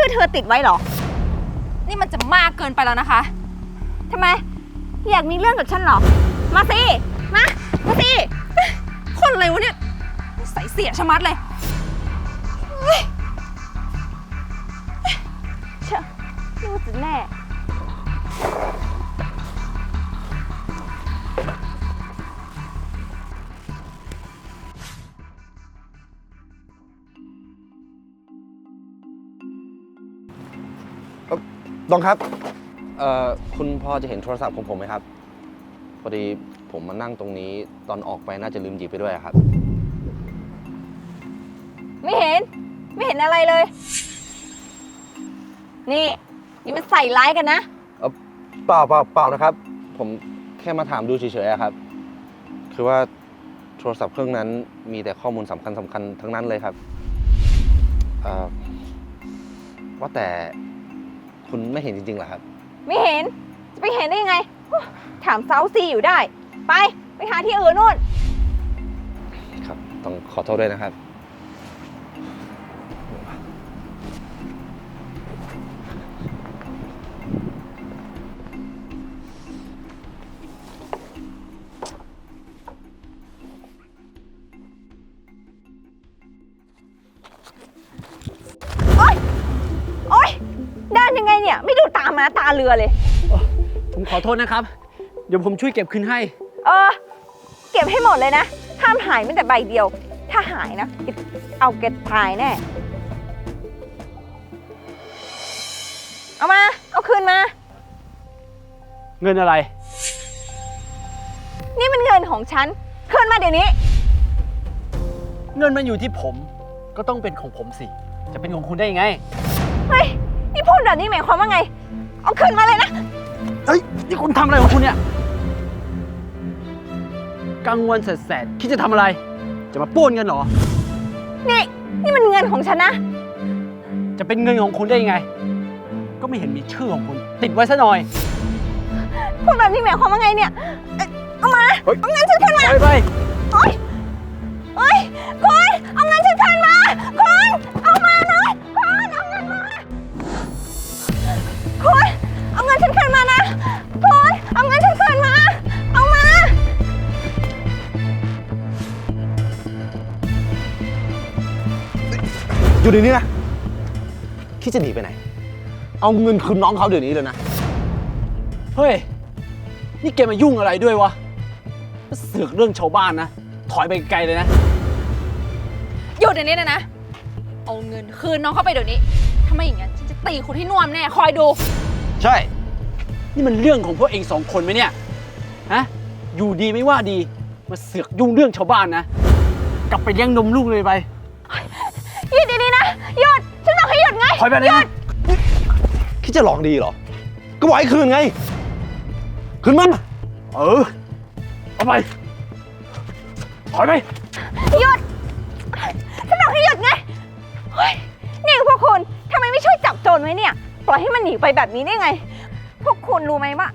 ชื่อเธอติดไว้เหรอ นี่มันจะมากเกินไปแล้วนะคะทำไม อยากมีเรื่องกับฉันเหรอ มาสิ มา มาสิ คนอะไรวะเนี่ยใส่เสียชะมัดเลย ลองครับ เอ่อ คุณพอจะเห็นโทรศัพท์ของผมไหมครับ พอดีผมมานั่งตรงนี้ตอนออกไปน่าจะลืมหยิบไปด้วยครับ ไม่เห็น ไม่เห็นอะไรเลย นี่นี่มันใส่ร้ายกันนะ เปล่าเปล่าเปล่านะครับ ผมแค่มาถามดูเฉยๆอะครับ คือว่าโทรศัพท์เครื่องนั้นมีแต่ข้อมูลสำคัญสำคัญทั้งนั้นเลยครับเอ่อว่าแต่ คุณไม่เห็นจริงๆเหรอครับ ไม่เห็น จะไปเห็นได้ยังไง ถามเซาซีอยู่ได้ ไป ไปหาที่อื่นนู่น ครับ ต้องขอโทษด้วยนะครับ เรือเลย ผมขอโทษนะครับ เดี๋ยวผมช่วยเก็บคืนให้ เออ เก็บให้หมดเลยนะ ห้ามหายแม้แต่ใบเดียว ถ้าหายนะแกเอาแกตายแน่ เอามา เอาคืนมา เงินอะไร นี่มันเงินของฉัน คืนมาเดี๋ยวนี้ เงินมันอยู่ที่ผม ก็ต้องเป็นของผมสิ จะเป็นของคุณได้ยังไง เฮ้ย นี่พูดแบบนี้หมายความว่าไง เอาคืนมาเลยนะ เฮ้ย นี่คุณทำอะไรของคุณเนี่ยกลางวันแสดๆคิดจะทำอะไร จะมาปล้นเงินเหรอ นี่ นี่มันเงินของฉันนะ จะเป็นเงินของคุณได้ยังไง ก็ไม่เห็นมีชื่อของคุณ ติดไว้ซะหน่อย พูดแบบนี้หมายความว่าไงเนี่ยเอ้ยเอามา เฮ้ย เอาเงินฉันคืนมา ไปไป โอ๊ยโอ๊ยคุณเอาเงินฉันคืนมาคุณ อยู่เดี๋ยวนี้นะ คิดจะหนีไปไหน เอาเงินคืนน้องเขาเดี๋ยวนี้เลยนะ เฮ้ย นี่แกมายุ่งอะไรด้วยวะมาเสือกเรื่องชาวบ้านนะ ถอยไปไกลเลยนะ หยุดเดี๋ยวนี้เลยนะ เอาเงินคืนน้องเข้าไปเดี๋ยวนี้ ถ้าไม่อย่างนั้นฉันจะตีคุณที่น่วมแน่ คอยดู ใช่ นี่มันเรื่องของพวกเองสองคนไหมเนี่ย ฮะ อยู่ดีไม่ว่าดี มาเสือกยุ่งเรื่องชาวบ้านนะ กลับไปเลี้ยงนมลูกเลยไป ถอยไปเลยนะคิดจะลองดีเหรอ ก็บอกให้คืนไง คืนมัน เออ เอาไป ถอยไป หยุดฉันบอกให้หยุดไงเฮ้ยนี่พวกคุณทำไมไม่ช่วยจับโจรไว้เนี่ย ปล่อยให้มันหนีไปแบบนี้ได้ไง พวกคุณรู้ไหมว่า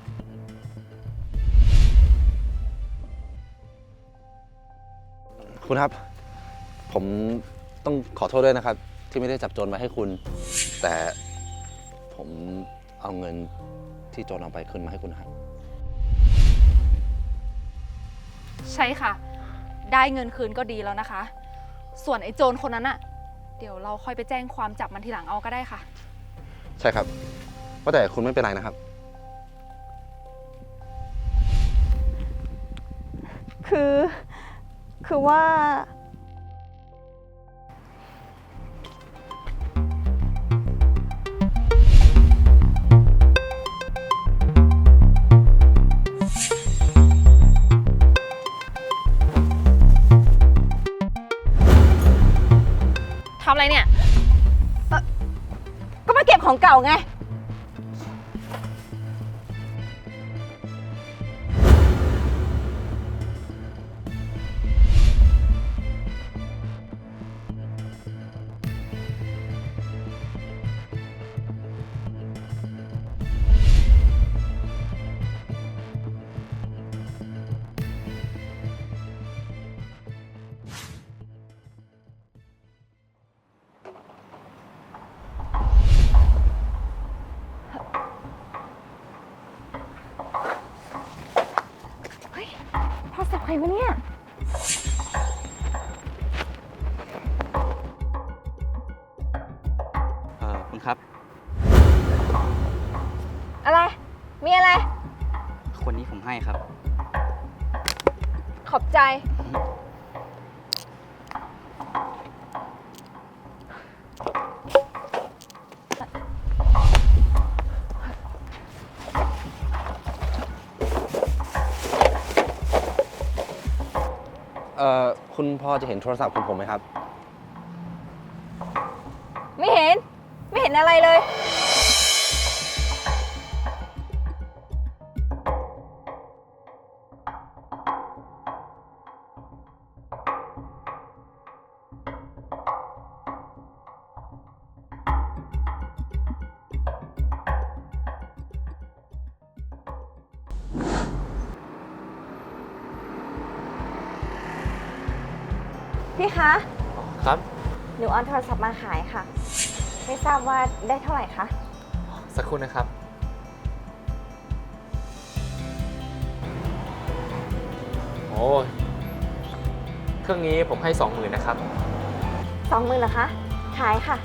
คุณครับ ผมต้องขอโทษด้วยนะครับ ที่ไม่ได้จับโจรมาให้คุณ แต่ผมเอาเงินที่โจรเอาไปคืนมาให้คุณครับใช่ค่ะ ได้เงินคืนก็ดีแล้วนะคะ ส่วนไอ้โจรคนนั้นอะเดี๋ยวเราค่อยไปแจ้งความจับมันทีหลังเอาก็ได้ค่ะ ใช่ครับว่าแต่คุณไม่เป็นไรนะครับ คือ คือว่า ครับ อะไร มีอะไร คนนี้ผมให้ครับ ขอบใจ เอ่อ คุณพอจะเห็นโทรศัพท์ของผมไหมครับ พี่คะ ครับ หนูเอาโทรศัพท์มาขายค่ะ ไม่ทราบว่าได้เท่าไหร่คะ สักครู่นะครับ โอ้ยเครื่องนี้ผมให้สองหมื่นนะครับ สองหมื่นเหรอคะ ขายค่ะ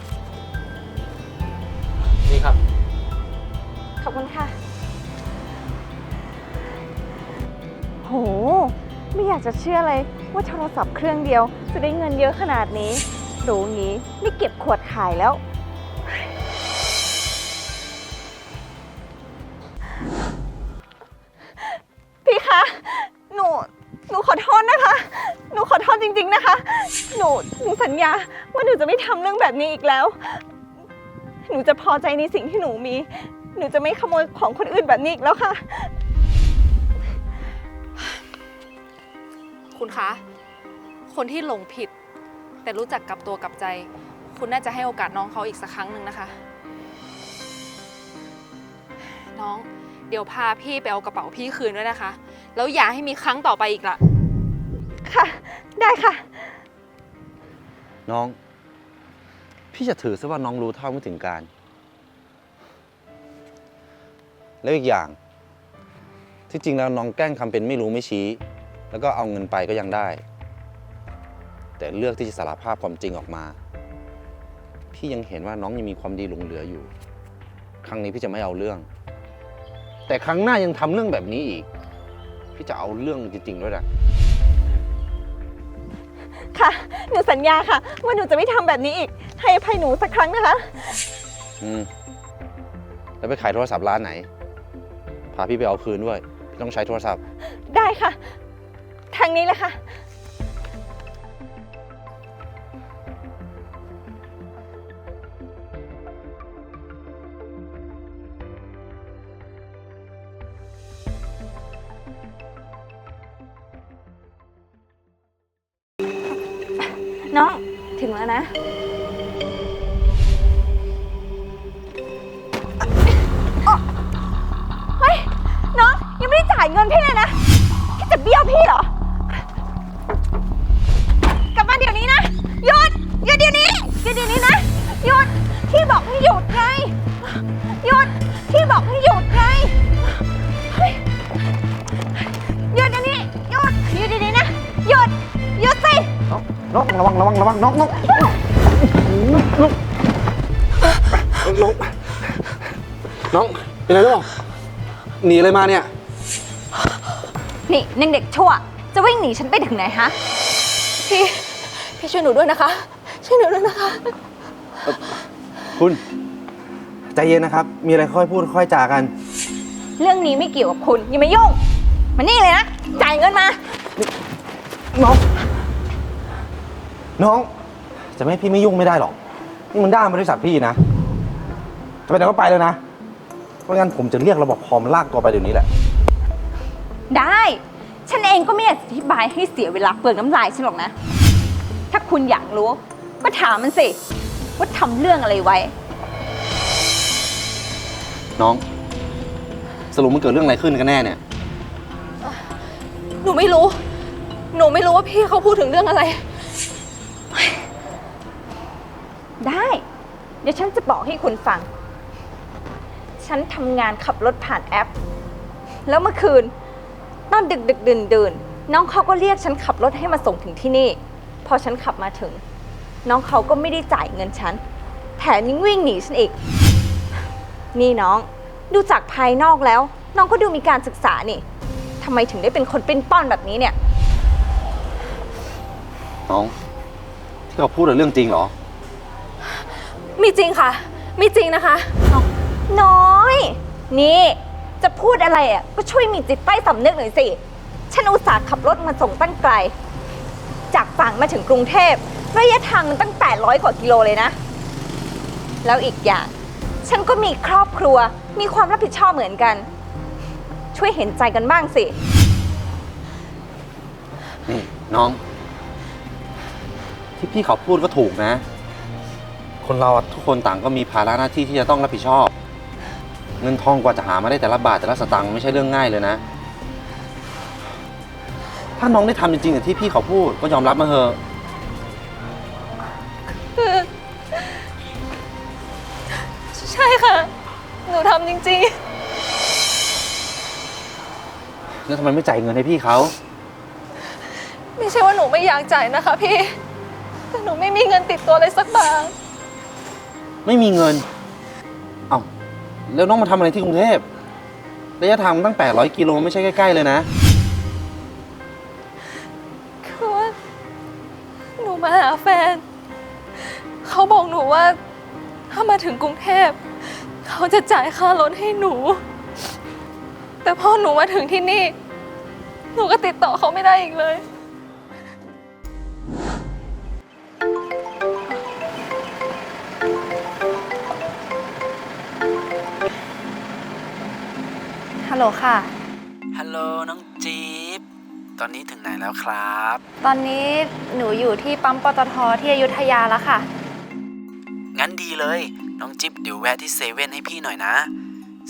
นี่ครับ ขอบคุณค่ะ โห ไม่อยากจะเชื่อเลย ว่าโทรศัพท์เครื่องเดียวจะได้เงินเยอะขนาดนี้รู้งี้ไม่เก็บขวดขายแล้ว พี่คะ หนู หนูขอโทษนะคะ หนูขอโทษจริง ๆนะคะ หนูหนูสัญญาว่าหนูจะไม่ทำเรื่องแบบนี้อีกแล้ว หนูจะพอใจในสิ่งที่หนูมี หนูจะไม่ขโมยของคนอื่นแบบนี้อีกแล้วค่ะ คุณคะ คนที่หลงผิด แต่รู้จักกลับตัวกลับใจ คุณน่าจะให้โอกาสน้องเขาอีกสักครั้งหนึ่งนะคะ น้อง เดี๋ยวพาพี่ไปเอากระเป๋าพี่คืนด้วยนะคะ แล้วอย่าให้มีครั้งต่อไปอีกละค่ะ ได้ค่ะ น้อง พี่จะถือซะว่าน้องรู้เท่าไม่ถึงการ แล้วอีกอย่าง ที่จริงแล้วน้องแกล้งทำเป็นไม่รู้ไม่ชี้ แล้วก็เอาเงินไปก็ยังได้ แต่เลือกที่จะสารภาพความจริงออกมา พี่ยังเห็นว่าน้องยังมีความดีหลงเหลืออยู่ ครั้งนี้พี่จะไม่เอาเรื่อง แต่ครั้งหน้ายังทำเรื่องแบบนี้อีก พี่จะเอาเรื่องจริงๆด้วยนะค่ะ หนูสัญญาค่ะ ว่าหนูจะไม่ทำแบบนี้อีก ให้อภัยหนูสักครั้งนะคะ อืมแล้วไปขายโทรศัพท์ร้านไหน พาพี่ไปเอาคืนด้วย พี่ต้องใช้โทรศัพท์ ได้ค่ะ ทางนี้เลยค่ะ น้องระวังระวังระวังน้องน้องน้องน้องเป็นไรหรือเปล่าหนีอะไรมาเนี่ย นี่นางเด็กชั่ว จะวิ่งหนีฉันไปถึงไหนฮะ พี่ พี่ช่วยหนูด้วยนะคะ ช่วยหนูด้วยนะคะ คุณ ใจเย็นนะครับ มีอะไรค่อยพูดค่อยจากัน เรื่องนี้ไม่เกี่ยวกับคุณอย่ามายุ่ง มานี่เลยนะ จ่ายเงินมา น้อง น้อง จะไม่ให้พี่ไม่ยุ่งไม่ได้หรอก นี่มันด้านบริษัทพี่นะ จะไปไหนก็ไปเลยนะเพราะงั้นผมจะเรียกระบบพอมลากตัวไปเดี๋ยวนี้แหละ ได้ ฉันเองก็ไม่อยากจะอธิบายให้เสียเวลาเปลืองน้ำลายฉันหรอกนะ ถ้าคุณอยากรู้ ก็ถามมันสิ ว่าทำเรื่องอะไรไว้ น้อง สรุปมันเกิดเรื่องอะไรขึ้นกันแน่เนี่ย หนูไม่รู้ หนูไม่รู้ว่าพี่เขาพูดถึงเรื่องอะไร ได้ เดี๋ยวฉันจะบอกให้คุณฟัง ฉันทำงานขับรถผ่านแอป แล้วเมื่อคืน ตอนดึกดึกดื่นดื่นน้องเขาก็เรียกฉันขับรถให้มาส่งถึงที่นี่ พอฉันขับมาถึง น้องเขาก็ไม่ได้จ่ายเงินฉัน แถมยังวิ่งหนีฉันอีก นี่น้อง ดูจากภายนอกแล้ว น้องก็ดูมีการศึกษานี่ทำไมถึงได้เป็นคนปิ้นป้อนแบบนี้เนี่ย น้อง เขาพูดเรื่องจริงเหรอ มีจริงค่ะ มีจริงนะคะ น้อย นี่ จะพูดอะไรอะก็ช่วยมีจิตใต้สำนึกหน่อยสิ ฉันอุตส่าห์ขับรถมาส่งตั้งไกล จากฝั่งมาถึงกรุงเทพระยะทางมันตั้ง 800 กว่ากิโลเลยนะ แล้วอีกอย่าง ฉันก็มีครอบครัว มีความรับผิดชอบเหมือนกัน ช่วยเห็นใจกันบ้างสิ นี่ น้อง ที่พี่เขาพูดก็ถูกนะ คนเราอะทุกคนต่างก็มีภาระหน้าที่ที่จะต้องรับผิดชอบ เงินทองกว่าจะหามาได้แต่ละบาทแต่ละสตางค์ไม่ใช่เรื่องง่ายเลยนะ ถ้าน้องได้ทำจริงๆอย่างที่พี่เขาพูดก็ยอมรับมาเถอะใช่ค่ะ หนูทำจริงแล้วทำไมไม่จ่ายเงินให้พี่เขา ๆ ไม่ใช่ว่าหนูไม่อยากจ่ายนะคะพี่ แต่หนูไม่มีเงินติดตัวเลยสักบาท ไม่มีเงิน เอา้า แล้วน้องมาทำอะไรที่กรุงเทพระยะทางมันตั้ง 800 กิโลไม่ใช่ใกล้ ๆ เลยนะ คือว่าหนูมาหาแฟน เขาบอกหนูว่า ถ้ามาถึงกรุงเทพ เขาจะจ่ายค่ารถให้หนู แต่พอหนูมาถึงที่นี่ หนูก็ติดต่อเขาไม่ได้อีกเลย โหลค่ะ ฮัลโหลน้องจี๊บตอนนี้ถึงไหนแล้วครับ ตอนนี้หนูอยู่ที่ปั๊มปตทที่อยุธยาแล้วค่ะ งั้นดีเลย น้องจิ๊บเดี๋ยวแวะที่เซเว่นให้พี่หน่อยนะ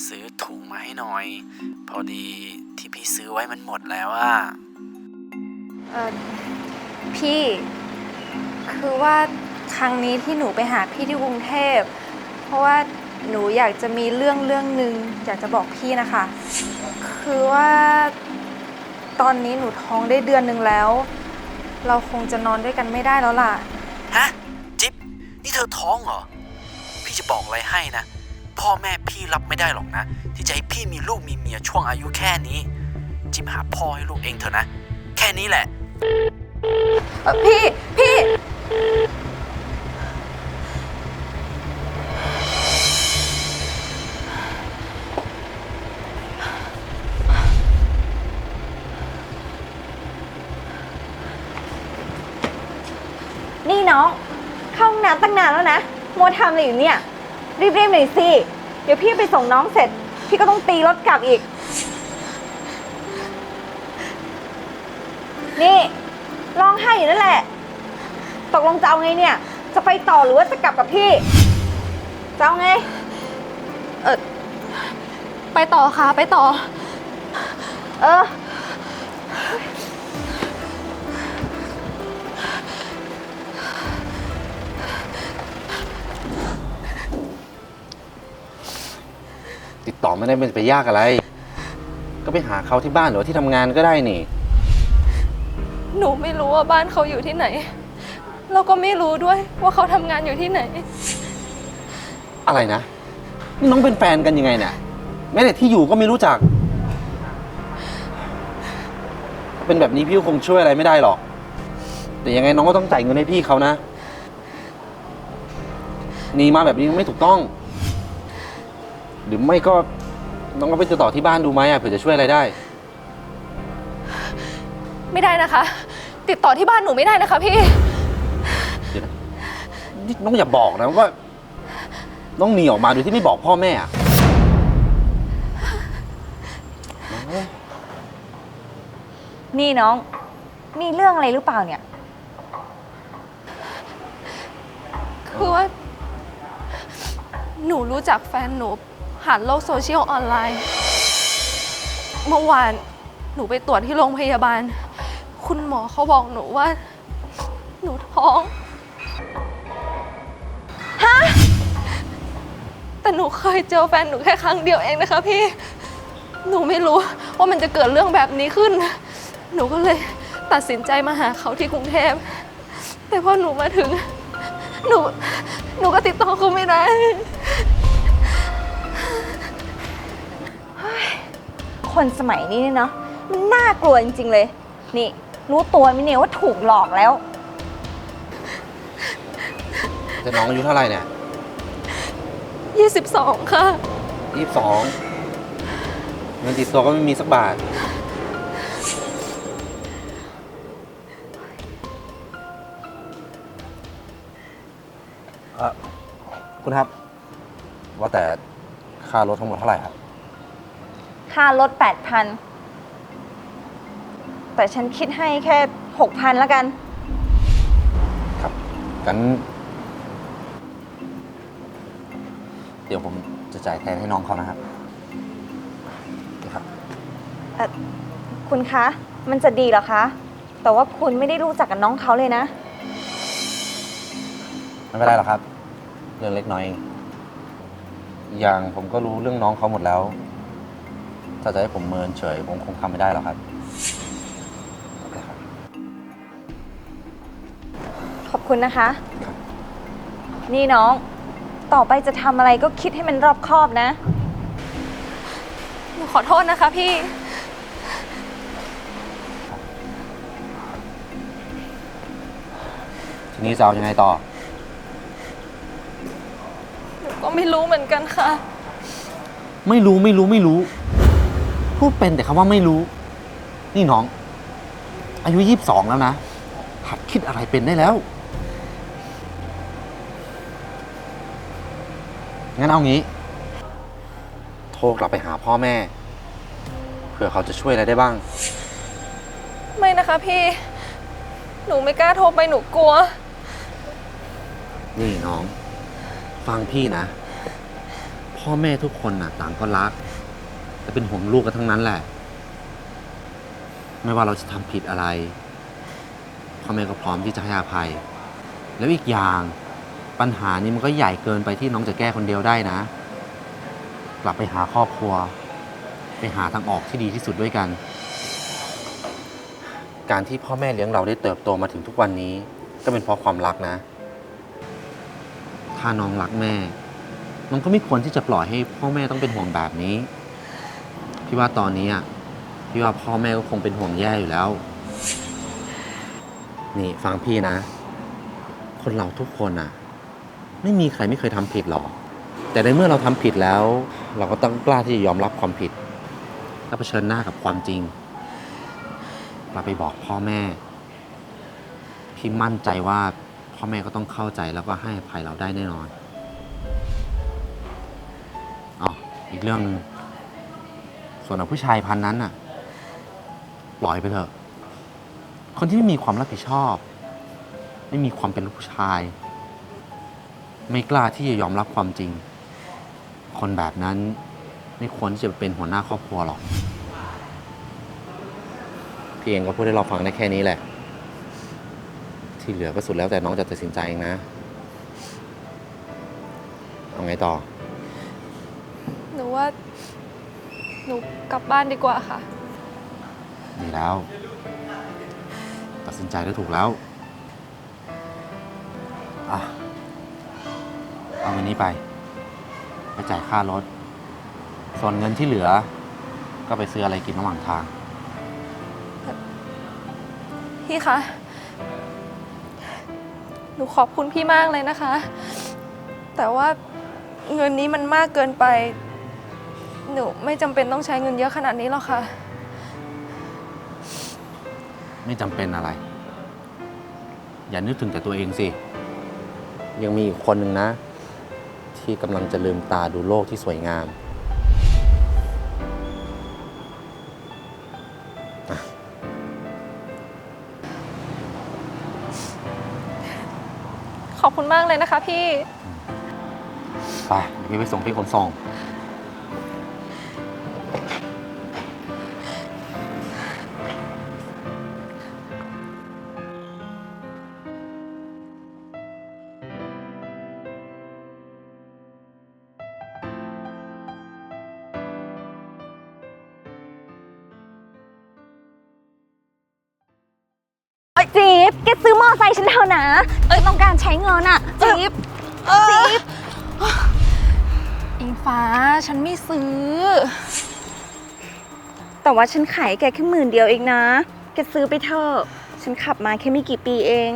ซื้อถุงมาให้หน่อย พอดีที่พี่ซื้อไว้มันหมดแล้วอะเออพี่ คือว่าครั้งนี้ที่หนูไปหาพี่ที่กรุงเทพ เพราะว่า หนูอยากจะมีเรื่องเรื่องหนึ่งอยากจะบอกพี่นะคะ คือว่า ตอนนี้หนูท้องได้เดือนหนึ่งแล้ว เราคงจะนอนด้วยกันไม่ได้แล้วล่ะ ฮะ จิ๊บ นี่เธอท้องเหรอ พี่จะบอกอะไรให้นะ พ่อแม่พี่รับไม่ได้หรอกนะ ที่จะให้พี่มีลูกมีเมียช่วงอายุแค่นี้ จิ๊บหาพ่อให้ลูกเองเถอะนะ แค่นี้แหละ เอ่อพี่ พี่ มัวทำอะไรอยู่เนี่ย รีบๆหน่อยสิ เดี๋ยวพี่ไปส่งน้องเสร็จ พี่ก็ต้องตีรถกลับอีก นี่ร้องไห้อยู่นั่นแหละ ตกลงจะเอาไงเนี่ย จะไปต่อหรือว่าจะกลับกับพี่จะเอาไง เออไปต่อค่ะ ไปต่อ เออ ติดต่อไม่ได้เป็นไปยากอะไร ก็ไปหาเขาที่บ้านหรือว่าที่ทำงานก็ได้นี่ หนูไม่รู้ว่าบ้านเขาอยู่ที่ไหน แล้วก็ไม่รู้ด้วยว่าเขาทำงานอยู่ที่ไหน อะไรนะนี่น้องเป็นแฟนกันยังไงเนี่ยแม้แต่ที่อยู่ก็ไม่รู้จัก เป็นแบบนี้พี่ก็คงช่วยอะไรไม่ได้หรอก แต่ยังไงน้องก็ต้องจ่ายเงินให้พี่เขานะหนีมาแบบนี้ไม่ถูกต้อง หรือไม่ก็น้องก็ไปติดต่อที่บ้านดูไหมอะเผื่อจะช่วยอะไรได้ ไม่ได้นะคะ ติดต่อที่บ้านหนูไม่ได้นะคะพี่ เดี๋ยวนะนี่น้องอย่าบอกนะว่า น้องหนีออกมาโดยที่ไม่บอกพ่อแม่อะนี่น้อง มีเรื่องอะไรหรือเปล่าเนี่ย คือว่า หนูรู้จักแฟนหนู ผ่านโลกโซเชียลออนไลน์ เมื่อวานหนูไปตรวจที่โรงพยาบาล คุณหมอเขาบอกหนูว่า หนูท้อง ฮะ แต่หนูเคยเจอแฟนหนูแค่ครั้งเดียวเองนะคะพี่ หนูไม่รู้ว่ามันจะเกิดเรื่องแบบนี้ขึ้น หนูก็เลยตัดสินใจมาหาเขาที่กรุงเทพ แต่พอหนูมาถึง หนู หนูก็ติดต่อเขาไม่ได้ คนสมัยนี้เนี่ยเนาะมันน่ากลัวจริงๆเลย นี่ รู้ตัวไหมเนี่ยว่าถูกหลอกแล้ว แต่น้องอายุเท่าไหร่เนี่ย22 ค่ะ ยี่สิบสองเงินติดตัวก็ไม่มีสักบาท เอ่อ คุณครับ ว่าแต่ค่ารถทั้งหมดเท่าไหร่ครับ ค่ารถ8,000 แต่ฉันคิดให้แค่ 6,000แล้วกัน ครับงั้นเดี๋ยวผมจะจ่ายแทนให้น้องเขานะครับนี่ครับ คุณคะ มันจะดีเหรอคะ แต่ว่าคุณไม่ได้รู้จักกับน้องเขาเลยนะ ไม่เป็นไรหรอกครับ เรื่องเล็กน้อยเองอย่างผมก็รู้เรื่องน้องเขาหมดแล้ว ถ้าจะให้ผมเมินเฉย ผมคงทำไม่ได้หรอกครับโอเคครับขอบคุณนะคะครับนี่น้อง ต่อไปจะทำอะไรก็คิดให้มันรอบคอบนะ หนูขอโทษนะคะพี่ ทีนี้จะเอายังไงต่อ หนูก็ไม่รู้เหมือนกันค่ะ ไม่รู้ไม่รู้ไม่รู้ พูดเป็นแต่คำว่าไม่รู้ นี่น้อง อายุยี่สิบสองแล้วนะ หัดคิดอะไรเป็นได้แล้ว งั้นเอางี้ โทรกลับไปหาพ่อแม่ เผื่อเขาจะช่วยอะไรได้บ้าง ไม่นะคะพี่ หนูไม่กล้าโทรไปหนูกลัว นี่น้อง ฟังพี่นะ พ่อแม่ทุกคนน่ะต่างก็รัก แต่เป็นห่วงลูกกันทั้งนั้นแหละ ไม่ว่าเราจะทำผิดอะไรพ่อแม่ก็พร้อมที่จะให้อภัย แล้วอีกอย่างปัญหานี้มันก็ใหญ่เกินไปที่น้องจะแก้คนเดียวได้นะ กลับไปหาครอบครัว ไปหาทางออกที่ดีที่สุดด้วยกัน การที่พ่อแม่เลี้ยงเราได้เติบโตมาถึงทุกวันนี้ ก็เป็นเพราะความรักนะ ถ้าน้องรักแม่น้องก็ไม่ควรที่จะปล่อยให้พ่อแม่ต้องเป็นห่วงแบบนี้ พี่ว่าตอนนี้อะพี่ว่าพ่อแม่ก็คงเป็นห่วงแย่อยู่แล้ว นี่ฟังพี่นะ คนเราทุกคนอะ ไม่มีใครไม่เคยทำผิดหรอก แต่ในเมื่อเราทำผิดแล้ว เราก็ต้องกล้าที่จะยอมรับความผิด และเผชิญหน้ากับความจริง เราไปบอกพ่อแม่ พี่มั่นใจว่าพ่อแม่ก็ต้องเข้าใจแล้วก็ให้อภัยเราได้แน่นอนอ๋ออีกเรื่องหนึง ส่วนของผู้ชายพันนั้นน่ะปล่อยไปเถอะ คนที่ไม่มีความรับผิดชอบ ไม่มีความเป็นลูกผู้ชาย ไม่กล้าที่จะยอมรับความจริง คนแบบนั้นไม่ควรที่จะเป็นหัวหน้าครอบครัวหรอก พี่เองก็พูดให้เราฟังได้แค่นี้แหละ ที่เหลือก็สุดแล้วแต่น้องจะตัดสินใจเองนะ เอาไงต่อ หนูว่า หนูกลับบ้านดีกว่าค่ะ ดีแล้ว ตัดสินใจได้ถูกแล้วอะเอาเงินนี้ไป ไปจ่ายค่ารถ ส่วนเงินที่เหลือ ก็ไปซื้ออะไรกินระหว่างทาง พี่คะ หนูขอบคุณพี่มากเลยนะคะ แต่ว่าเงินนี้มันมากเกินไป หนูไม่จำเป็นต้องใช้เงินเยอะขนาดนี้หรอกค่ะ ไม่จำเป็นอะไร อย่านึกถึงแต่ตัวเองสิ ยังมีอีกคนหนึ่งนะ ที่กำลังจะลืมตาดูโลกที่สวยงามขอบคุณมากเลยนะคะพี่ ไปเดี๋ยวพี่ไปส่งพี่ขนส่ง ว่าฉันขายแกแค่หมื่นเดียวเองนะ แกซื้อไปเถอะ ฉันขับมาแค่ไม่กี่ปีเอง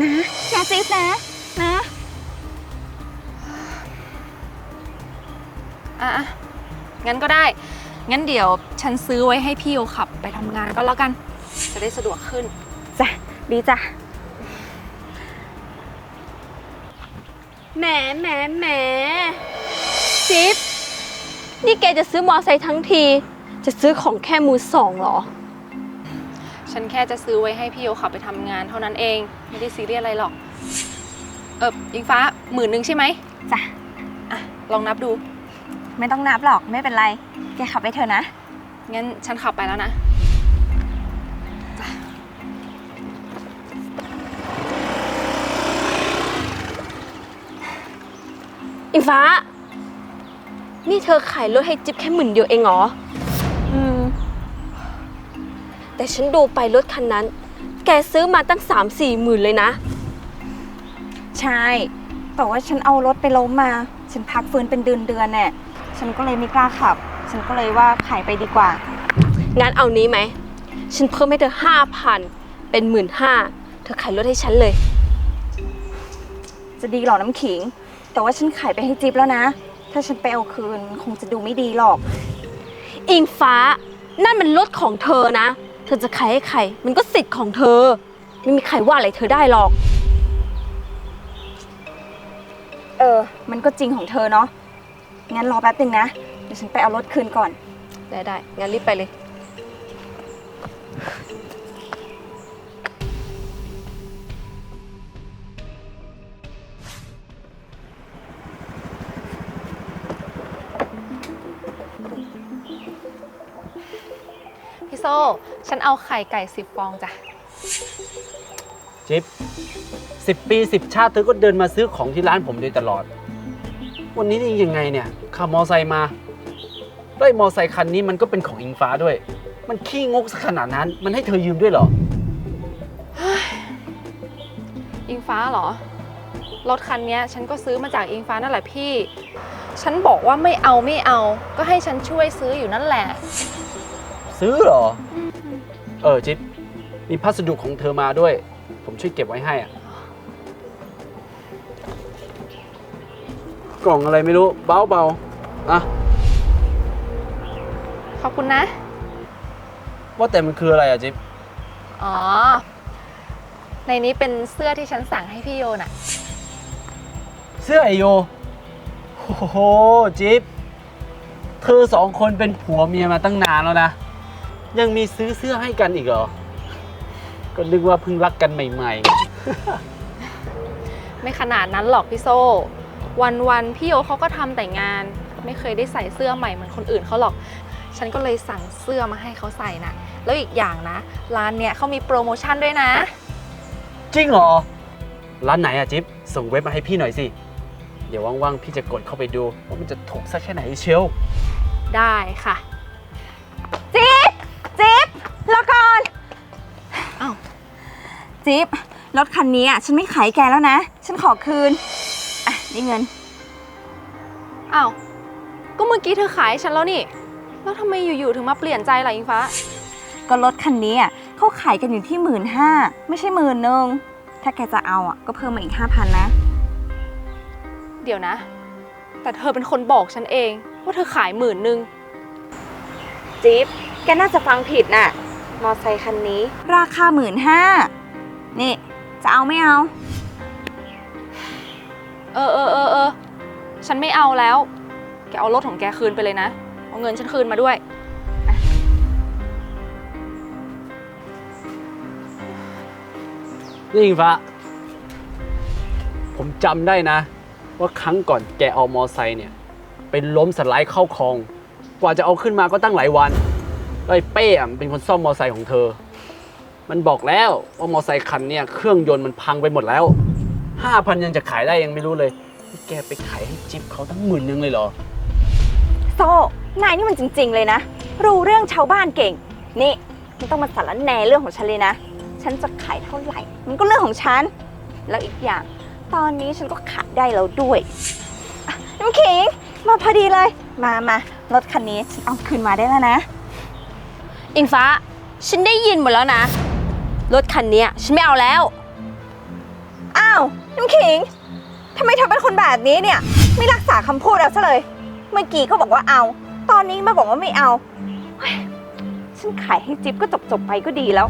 นะนะจิ๊บนะนะอะอะงั้นก็ได้ งั้นเดี๋ยวฉันซื้อไว้ให้พี่โอขับไปทำงานก็แล้วกัน จะได้สะดวกขึ้น จ้ะ ดีจ้ะ แหมแหมแหมจิ๊บนี่แกจะซื้อมอไซค์ทั้งที จะซื้อของแค่มือสองเหรอ ฉันแค่จะซื้อไว้ให้พี่โอขับไปทำงานเท่านั้นเอง ไม่ได้ซีเรียสอะไรหรอก เอออิงฟ้าหมื่นหนึ่งใช่ไหมจ้ะ อะ ลองนับดู ไม่ต้องนับหรอกไม่เป็นไร แกขับไปเถอะนะ งั้นฉันขับไปแล้วนะ อิงฟ้า นี่เธอขายรถให้จิ๊บแค่หมื่นเดียวเองเหรออืม แต่ฉันดูไปรถคันนั้น แกซื้อมาตั้งสามสี่หมื่นเลยนะ ใช่ แต่ว่าฉันเอารถไปล้มมา ฉันพักฟื้นเป็นเดือนเดือนๆเนี่ยฉันก็เลยไม่กล้าขับ ฉันก็เลยว่าขายไปดีกว่า งั้นเอานี้ไหม ฉันเพิ่มให้เธอห้าพันเป็นหมื่นห้าเธอขายรถให้ฉันเลย จะดีหรอน้ำขิง แต่ว่าฉันขายไปให้จิ๊บแล้วนะ ถ้าฉันไปเอาคืนคงจะดูไม่ดีหรอก อิงฟ้า นั่นมันรถของเธอนะ เธอจะขายให้ใคร มันก็สิทธิ์ของเธอ ไม่มีใครว่าอะไรเธอได้หรอก เออ มันก็จริงของเธอเนาะ งั้นรอแป๊บนึงนะ เดี๋ยวฉันไปเอารถคืนก่อน ได้ได้งั้นรีบไปเลย โซ่ ฉันเอาไข่ไก่สิบฟองจ้ะ จิ๊บสิบปีสิบชาติเธอก็เดินมาซื้อของที่ร้านผมโดยตลอด วันนี้นี่ยังไงเนี่ยขับมอไซค์มาแล้วไอ้มอไซค์คันนี้มันก็เป็นของอิงฟ้าด้วย มันขี้งกซะขนาดนั้น มันให้เธอยืมด้วยเหรอ อิงฟ้าเหรอ รถคันเนี้ยฉันก็ซื้อมาจากอิงฟ้านั่นแหละพี่ ฉันบอกว่าไม่เอาไม่เอา ก็ให้ฉันช่วยซื้ออยู่นั่นแหละ ซื้อเหรอ เออจิ๊บมีพัสดุของเธอมาด้วย ผมช่วยเก็บไว้ให้อะกล่องอะไรไม่รู้เบาเบาๆอะขอบคุณนะ ว่าแต่มันคืออะไรอะจิ๊บอ๋อ ในนี้เป็นเสื้อที่ฉันสั่งให้พี่โยน่ะ เสื้อไอโยโอ้โหจิ๊บเธอสองคนเป็นผัวเมียมาตั้งนานแล้วนะ ยังมีซื้อเสื้อให้กันอีกเหรอ ก็นึกว่าเพิ่งรักกันใหม่ ไม่ขนาดนั้นหรอกพี่โซ่ วันวันๆพี่โยเขาก็ทำแต่งาน ไม่เคยได้ใส่เสื้อใหม่เหมือนคนอื่นเขาหรอก ฉันก็เลยสั่งเสื้อมาให้เขาใส่นะแล้วอีกอย่างนะ ร้านเนี้ยเขามีโปรโมชั่นด้วยนะ ๆ จริงเหรอ ร้านไหนอะจิ๊บ ส่งเว็บมาให้พี่หน่อยสิ เดี๋ยวว่างๆ พี่จะกดเข้าไปดู ว่ามันจะถูกสักแค่ไหนเชียว ได้ค่ะจิ๊บ จิ๊บรอก่อนอ้าวจิ๊บรถคันนี้อะฉันไม่ขายแกแล้วนะ ฉันขอคืน อะ นี่เงิน อ้าว ก็เมื่อกี้เธอขายให้ฉันแล้วนี่ แล้วทำไมอยู่ๆถึงมาเปลี่ยนใจล่ะอิงฟ้า ก็รถคันนี้อะเขาขายกันอยู่ที่หมื่นห้าไม่ใช่หมื่นหนึ่งถ้าแกจะเอาอะก็เพิ่มมาอีกห้าพันนะ เดี๋ยวนะ แต่เธอเป็นคนบอกฉันเอง ว่าเธอขายหมื่นหนึ่งจิ๊บแกน่าจะฟังผิดน่ะ มอไซคันนี้ ราคาหมื่นห้านี่ จะเอาไม่เอา เออเออเออเออฉันไม่เอาแล้ว แกเอารถของแกคืนไปเลยนะ เอาเงินฉันคืนมาด้วย นี่อิงฟ้า ผมจำได้นะ ว่าครั้งก่อนแกเอามอไซค์เนี่ย เป็นล้มสไลด์เข้าคลอง กว่าจะเอาขึ้นมาก็ตั้งหลายวัน แล้วไอ้เป้อะมันเป็นคนซ่อมมอไซค์ของเธอ มันบอกแล้วว่ามอไซค์คันเนี่ยเครื่องยนต์มันพังไปหมดแล้วห้าพันยังจะขายได้ยังไม่รู้เลยนี่แกไปขายให้จิ๊บเขาตั้งหมื่นนึงเลยเหรอ โซ่ นายนี่มันจริง ๆ เลยนะ รู้เรื่องชาวบ้านเก่ง นี่ไม่ต้องมาสารแหนเรื่องของฉันเลยนะ ฉันจะขายเท่าไหร่ มันก็เรื่องของฉัน แล้วอีกอย่าง ตอนนี้ฉันก็ขายได้แล้วด้วยอะน้ำขิง มาพอดีเลย มามา รถคันนี้ฉันเอาคืนมาได้แล้วนะ อิงฟ้า ฉันได้ยินหมดแล้วนะ รถคันเนี้ยฉันไม่เอาแล้ว อ้าวน้ำขิงทำไมเธอเป็นคนแบบนี้เนี่ย ไม่รักษาคำพูดเอาซะเลย เมื่อกี้ก็บอกว่าเอา ตอนนี้มาบอกว่าไม่เอาเฮ้ยฉันขายให้จิ๊บก็จบจบๆไปก็ดีแล้ว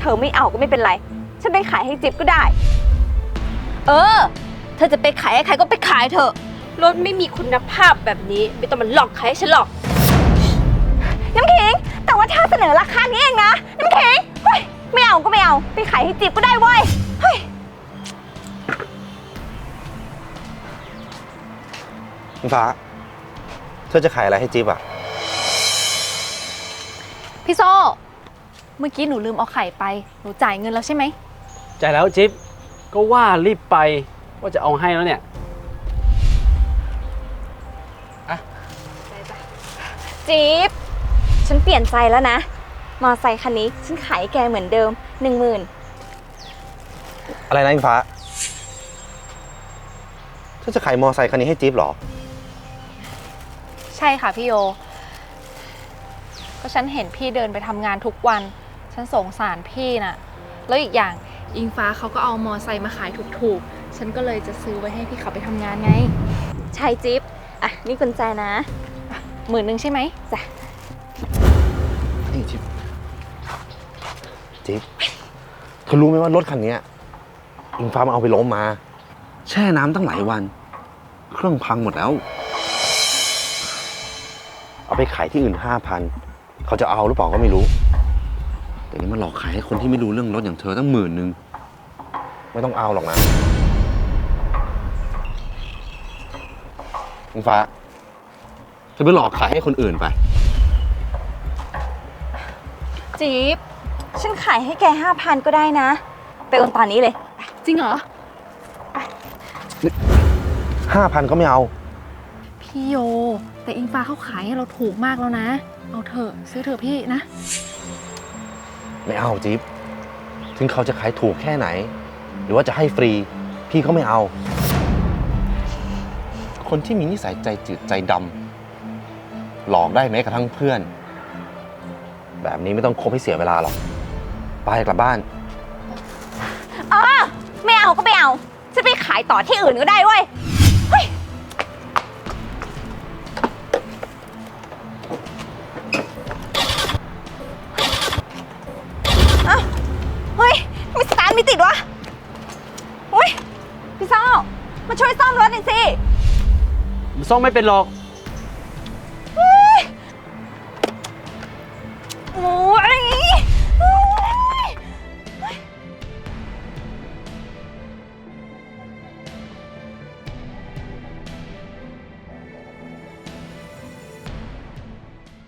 เธอไม่เอาก็ไม่เป็นไร ฉันไปขายให้จิ๊บก็ได้ เออ เธอจะไปขายให้ใครก็ไปขายเถอะ รถไม่มีคุณภาพแบบนี้ ไม่ต้องมาหลอกขายให้ฉันหรอก น้ำขิง แต่ว่าเธอเสนอราคานี้เองนะ น้ำขิงเฮ้ยไม่เอาก็ไม่เอา ไปขายให้จิ๊บก็ได้เว้ยเฮ้ยอิงฟ้า เธอจะขายอะไรให้จิ๊บอะ พี่โซ่ เมื่อกี้หนูลืมเอาไข่ไป หนูจ่ายเงินแล้วใช่ไหม ใจแล้วจิ๊บก็ว่ารีบไปว่าจะเอาให้แล้วเนี่ย จิ๊บ ฉันเปลี่ยนใจแล้วนะ มอไซค์คันนี้ฉันขายให้แกเหมือนเดิมหนึ่งหมื่นอะไรนะอิงฟ้าเธอจะขายมอไซค์คันนี้ให้จิ๊บเหรอ ใช่ค่ะพี่โย ก็ฉันเห็นพี่เดินไปทำงานทุกวัน ฉันสงสารพี่น่ะ แล้วอีกอย่างอิงฟ้าเขาก็เอามอไซค์มาขายถูกๆ ฉันก็เลยจะซื้อไว้ให้พี่เขาไปทำงานไง ใช่จิ๊บอะ นี่กุญแจนะ หมื่นหนึ่งใช่ไหมจ้ะนี่ จิ๊บจิ๊บเธอรู้ไหมว่ารถคันเนี้ยอิงฟ้ามันเอาไปล้มมา แช่น้ำตั้งหลายวัน เครื่องพังหมดแล้ว เอาไปขายที่อื่นห้าพันเขาจะเอาหรือเปล่าก็ไม่รู้ แต่นี่มันหลอกขายให้คนที่ไม่รู้เรื่องรถอย่างเธอตั้งหมื่นหนึ่งไม่ต้องเอาหรอกนะอิงฟ้าเธอไปหลอกขายให้คนอื่นไป จิ๊บฉันขายให้แกห้าพันก็ได้นะ ไปโอนตอนนี้เลย จริงเหรอ ห้าพันก็ไม่เอา พี่โย แต่อิงฟ้าเขาขายให้เราถูกมากแล้วนะ เอาเถอะซื้อเถอะพี่นะ ไม่เอาจิ๊บถึงเขาจะขายถูกแค่ไหน หรือว่าจะให้ฟรี พี่ก็ไม่เอา คนที่มีนิสัยใจจืดใจดำหลอกได้แม้กระทั่งเพื่อน แบบนี้ไม่ต้องคบให้เสียเวลาหรอก ไปกลับบ้าน เออ ไม่เอาก็ไม่เอา ฉันไปขายต่อที่อื่นก็ได้เว้ยเฮ้ยอ้าวเฮ้ยไม่สตาร์ทไม่ติดวะเฮ้ยพี่เศร้ามาช่วยซ่อมรถหน่อยสิมันซ่อมไม่เป็นหรอก